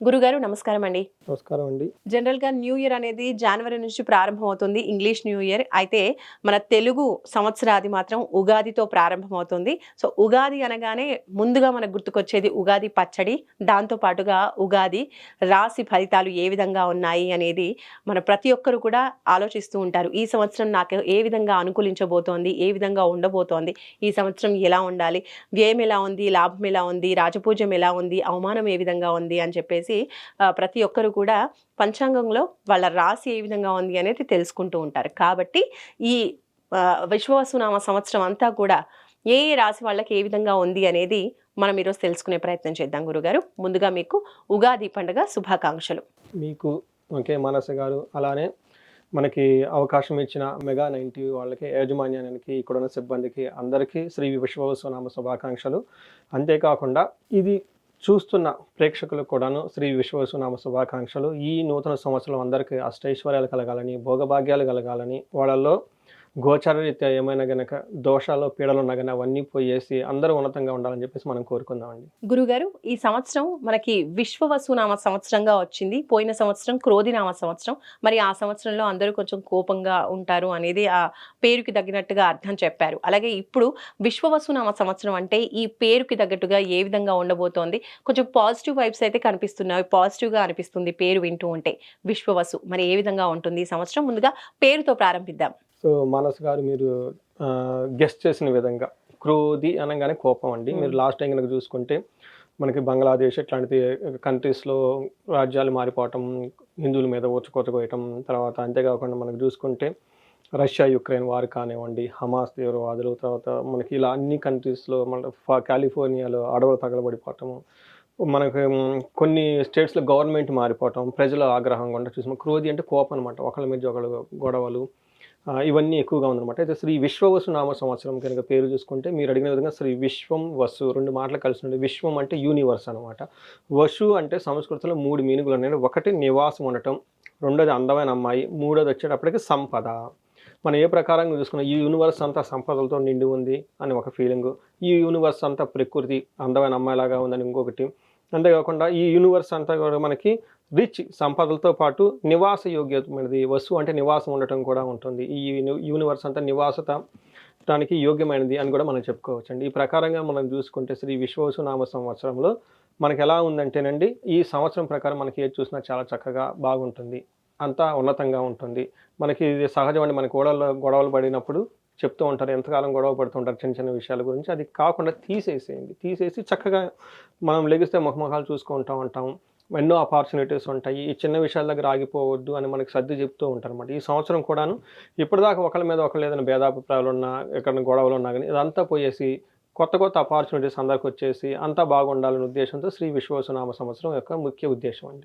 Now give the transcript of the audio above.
గురుగారు నమస్కారం అండి నమస్కారం అండి. జనరల్గా న్యూ ఇయర్ అనేది జనవరి నుంచి ప్రారంభమవుతుంది. ఇంగ్లీష్ న్యూ ఇయర్ అయితే మన తెలుగు సంవత్సరాది మాత్రం ఉగాదితో ప్రారంభమవుతుంది. సో ఉగాది అనగానే ముందుగా మనకు గుర్తుకొచ్చేది ఉగాది పచ్చడి. దాంతో పాటుగా ఉగాది రాశి ఫలితాలు ఏ విధంగా ఉన్నాయి అనేది మన ప్రతి ఒక్కరు కూడా ఆలోచిస్తూ ఉంటారు. ఈ సంవత్సరం నాకు ఏ విధంగా అనుకూలించబోతోంది? ఏ విధంగా ఉండబోతోంది? ఈ సంవత్సరం ఎలా ఉండాలి? వ్యయం ఎలా ఉంది? లాభం ఎలా ఉంది? రాజపూజ్యం ఎలా ఉంది? అవమానం ఏ విధంగా ఉంది? అని చెప్పేసి ఆ, ప్రతి ఒక్కరు కూడా పంచాంగంలో వాళ్ళ రాశి ఏ విధంగా ఉంది అనేది తెలుసుకుంటూ ఉంటారు. కాబట్టి ఈ ఆ, విశ్వవసునామ సంవత్సరం అంతా కూడా ఏ రాశి వాళ్ళకి ఏ విధంగా ఉంది అనేది మనం ఈరోజు తెలుసుకునే ప్రయత్నం చేద్దాం గురుగారు. ముందుగా మీకు ఉగాది పండుగ శుభాకాంక్షలు. మీకు ఓకే మానస గారు. అలానే మనకి అవకాశం ఇచ్చిన మెగా నైన్టీ వాళ్ళకి యాజమాన్యానికి ఇక్కడ ఉన్న సిబ్బందికి అందరికీ శ్రీ విశ్వవసునామ శుభాకాంక్షలు. అంతేకాకుండా ఇది చూస్తున్న ప్రేక్షకులకు కూడాను శ్రీ విశ్వసునామ శుభాకాంక్షలు. ఈ నూతన సంవత్సరం అందరికీ అష్టైశ్వర్యాలు కలగాలని భోగభాగ్యాలు కలగాలని వాళ్ళల్లో గోచరరీత్యా ఏమైనా గనక దోషాలు పీడలు ఉన్నా కానీ అవన్నీ పోయేసి అందరూ ఉన్నతంగా ఉండాలని చెప్పేసి మనం కోరుకుందామండి. గురుగారు ఈ సంవత్సరం మనకి విశ్వవసునామ సంవత్సరంగా వచ్చింది. పోయిన సంవత్సరం క్రోధినామ సంవత్సరం. మరి ఆ సంవత్సరంలో అందరూ కొంచెం కోపంగా ఉంటారు అనేది ఆ పేరుకి తగినట్టుగా అర్థం చెప్పారు. అలాగే ఇప్పుడు విశ్వవసునామ సంవత్సరం అంటే ఈ పేరుకి తగ్గట్టుగా ఏ విధంగా ఉండబోతోంది? కొంచెం పాజిటివ్ వైబ్స్ అయితే కనిపిస్తున్నాయి. పాజిటివ్గా అనిపిస్తుంది పేరు వింటూ ఉంటే. విశ్వవసు మరి ఏ విధంగా ఉంటుంది ఈ సంవత్సరం? ముందుగా పేరుతో ప్రారంభిద్దాం. సో మానస్ గారు మీరు గెస్ట్ చేసిన విధంగా క్రోధి అనగానే కోపం అండి. మీరు లాస్ట్ టైం కనుక చూసుకుంటే మనకి బంగ్లాదేశ్ ఇట్లాంటి కంట్రీస్లో రాజ్యాలు మారిపోవటం హిందువుల మీద ఊచకోతకోయటం తర్వాత అంతేకాకుండా మనకు చూసుకుంటే రష్యా యుక్రెయిన్ వారు కానివ్వండి హమాస్ తీవ్రవాదులు తర్వాత మనకి ఇలా అన్ని కంట్రీస్లో మన ఫా- కాలిఫోర్నియాలో అడవులు తగలబడిపోవటము మనకి కొన్ని స్టేట్స్లో గవర్నమెంట్ మారిపోవటం ప్రజల ఆగ్రహం కూడా చూసాం క్రోధి అంటే కోపం అనమాట ఒకళ్ళ మీద ఒకళ్ళు గొడవలు ఇవన్నీ ఎక్కువగా ఉందన్నమాట. అయితే శ్రీ విశ్వవసు నామ సంవత్సరం కనుక పేరు చూసుకుంటే మీరు అడిగిన విధంగా శ్రీ విశ్వం వసు రెండు మాటలు కలిసి ఉండే విశ్వం అంటే యూనివర్స్ అనమాట వసు అంటే సంస్కృతంలో మూడు మీనుగులు ఉన్నాయి. ఒకటి నివాసం ఉండటం రెండోది అందమైన అమ్మాయి మూడోది వచ్చేటప్పటికి సంపద. మనం ఏ ప్రకారంగా చూసుకున్న ఈ యూనివర్స్ అంతా సంపదలతో నిండి ఉంది అని ఒక ఫీలింగ్ ఈ యూనివర్స్ అంతా ప్రకృతి అందమైన అమ్మాయిలాగా ఉందని ఇంకొకటి అంతేకాకుండా ఈ యూనివర్స్ అంతా కూడా మనకి రిచ్ సంపదలతో పాటు నివాస యోగ్యమైనది వస్తువు అంటే నివాసం ఉండటం కూడా ఉంటుంది. ఈ యూని- యూనివర్స్ అంతా నివాసత దానికి యోగ్యమైనది అని కూడా మనం చెప్పుకోవచ్చండి. ఈ ప్రకారంగా మనం చూసుకుంటే శ్రీ విశ్వవసు నామ సంవత్సరంలో మనకి ఎలా ఉందంటేనండి ఈ సంవత్సరం ప్రకారం మనకి ఏది చూసినా చాలా చక్కగా బాగుంటుంది. అంతా ఉన్నతంగా ఉంటుంది. మనకి ఇది సహజం అండి మనకి గొడవలు గొడవలు పడినప్పుడు చెప్తూ ఉంటారు ఎంతకాలం గొడవ పడుతుంటారు చిన్న చిన్న విషయాల గురించి. అది కాకుండా తీసేసేయండి. తీసేసి చక్కగా మనం లెగిస్తే ముఖముఖాలు చూసుకుంటూ ఉంటాం ఎన్నో ఆపర్చునిటీస్ ఉంటాయి. ఈ చిన్న విషయాల దగ్గర ఆగిపోవద్దు అని మనకి సర్ది చెప్తూ ఉంటారు అనమాట ఈ సంవత్సరం కూడాను ఇప్పటిదాకా ఒకళ్ళ మీద ఒకళ్ళు ఏదైనా భేదాభిప్రాయాలు ఉన్నా ఎక్కడ గొడవలు ఉన్నా కానీ ఇదంతా పోయేసి కొత్త కొత్త ఆపర్చునిటీస్ అందరికి వచ్చేసి అంతా బాగుండాలనే ఉద్దేశంతో శ్రీ విశ్వవసునామ సంవత్సరం యొక్క ముఖ్య ఉద్దేశం అండి.